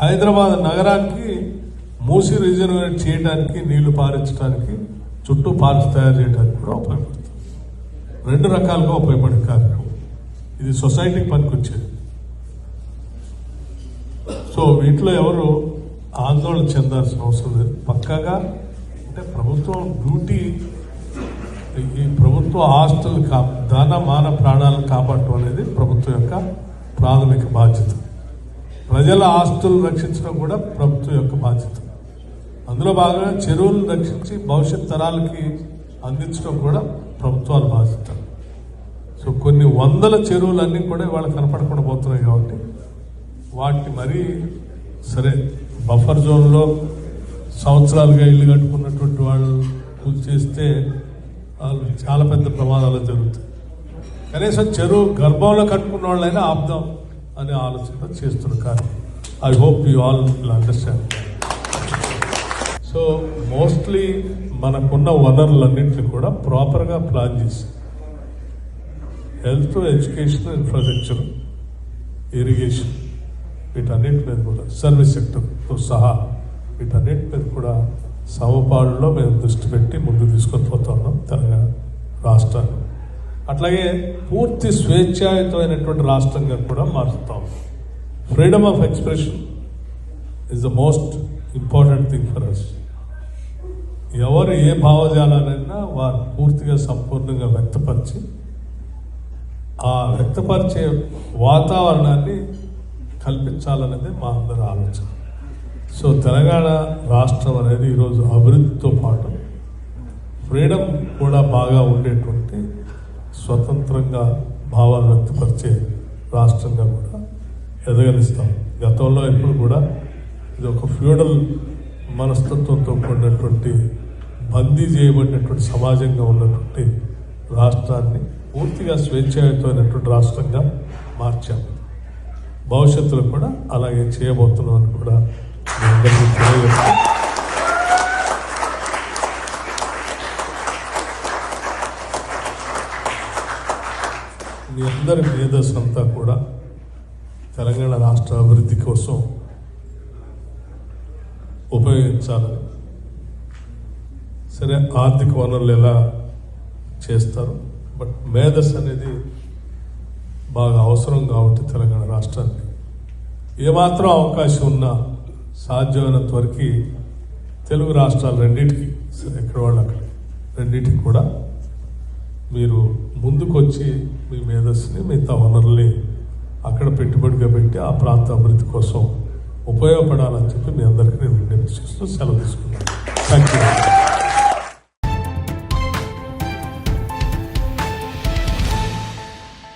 హైదరాబాద్ నగరానికి మూసి రిజర్వేట్ చేయడానికి నీళ్ళు పారించడానికి చుట్టూ పార్క్స్ తయారు చేయడానికి కూడా ఉపయోగపడుతుంది. రెండు రకాలుగా ఉపయోగపడే కార్యక్రమం. ఇది సొసైటీకి పనికొచ్చేది. సో వీటిలో ఎవరు ఆందోళన చెందాల్సిన అవసరం లేదు. పక్కాగా అంటే ప్రభుత్వం డ్యూటీ ఈ ప్రభుత్వ ఆస్తులు కా దాన మాన ప్రాణాలను కాపాడటం అనేది ప్రభుత్వం యొక్క ప్రాథమిక బాధ్యత ప్రజల ఆస్తులను రక్షించడం కూడా ప్రభుత్వం యొక్క బాధ్యత. అందులో భాగంగా చెరువులను రక్షించి భవిష్యత్ తరాలకి అందించడం కూడా ప్రభుత్వాల బాధ్యత. సో కొన్ని వందల చెరువులన్నీ కూడా ఇవాళ కనపడకుండా పోతున్నాయి కాబట్టి వాటిని మరీ సరే బఫర్ జోన్లో సంవత్సరాలుగా ఇల్లు కట్టుకున్నటువంటి వాళ్ళు పూజ చేస్తే వాళ్ళు చాలా పెద్ద ప్రమాదాలు జరుగుతాయి. కనీసం చెరువు గర్భంలో కట్టుకున్న వాళ్ళైనా ఆపుదాం అనే ఆలోచన చేస్తున్న కానీ I hope you all will understand so mostly మనకున్న వనరులన్నింటినీ కూడా ప్రాపర్గా ప్లాన్ చేసి హెల్త్ ఎడ్యుకేషన్ ఇన్ఫ్రాస్ట్రక్చర్ ఇరిగేషన్ వీటన్నిటి మీద కూడా సర్వీస్ సెక్టర్తో సహా వీటన్నిటి మీద కూడా సమపాడులో మేము దృష్టి పెట్టి ముందు తీసుకొని పోతా ఉన్నాం తెలంగాణ రాష్ట్రాన్ని. అట్లాగే పూర్తి స్వేచ్ఛాయుతమైనటువంటి రాష్ట్రంగా కూడా మారుతాం freedom of expression is the most important thing for us ఎవరు ఏ భావజాలాలైనా వారు పూర్తిగా సంపూర్ణంగా వ్యక్తపరిచి ఆ వ్యక్తపరిచే వాతావరణాన్ని కల్పించాలనేది మా అందరి ఆలోచన. సో తెలంగాణ రాష్ట్రం అనేది ఈరోజు అభివృద్ధితో పాటు ఫ్రీడమ్ కూడా బాగా ఉండేటువంటి స్వతంత్రంగా భావాలు వ్యక్తపరిచే రాష్ట్రంగా కూడా ఎదగనిస్తాం. గతంలో ఎప్పుడు కూడా ఇది ఒక ఫ్యూడల్ మనస్తత్వంతో కూడినటువంటి బందీ చేయబడినటువంటి సమాజంగా ఉన్నటువంటి రాష్ట్రాన్ని పూర్తిగా స్వేచ్ఛాయుతమైనటువంటి రాష్ట్రంగా మార్చాము భవిష్యత్తులో కూడా అలాగే చేయబోతున్నాం అని కూడా మీ మీ అందరి మేధస్సు అంతా కూడా తెలంగాణ రాష్ట్ర అభివృద్ధి కోసం ఉపయోగించాలని సరే ఆర్థిక వనరులు ఎలా చేస్తారు? బట్ మేధస్ అనేది బాగా అవసరం కాబట్టి తెలంగాణ రాష్ట్రానికి. ఏమాత్రం అవకాశం ఉన్నా సాధ్యమైనంత వరకు తెలుగు రాష్ట్రాలు రెండింటికి సరే ఎక్కడ వాళ్ళు అక్కడ రెండింటికి కూడా మీరు ముందుకొచ్చి మీ మేధస్సుని మిగతా వనరుల్ని అక్కడ పెట్టుబడిగా పెట్టి ఆ ప్రాంత అభివృద్ధి కోసం ఉపయోగపడాలని చెప్పి మీ అందరికీ నేను విజ్ఞప్తి చేస్తూ సెలవు తీసుకున్నాను థ్యాంక్ యూ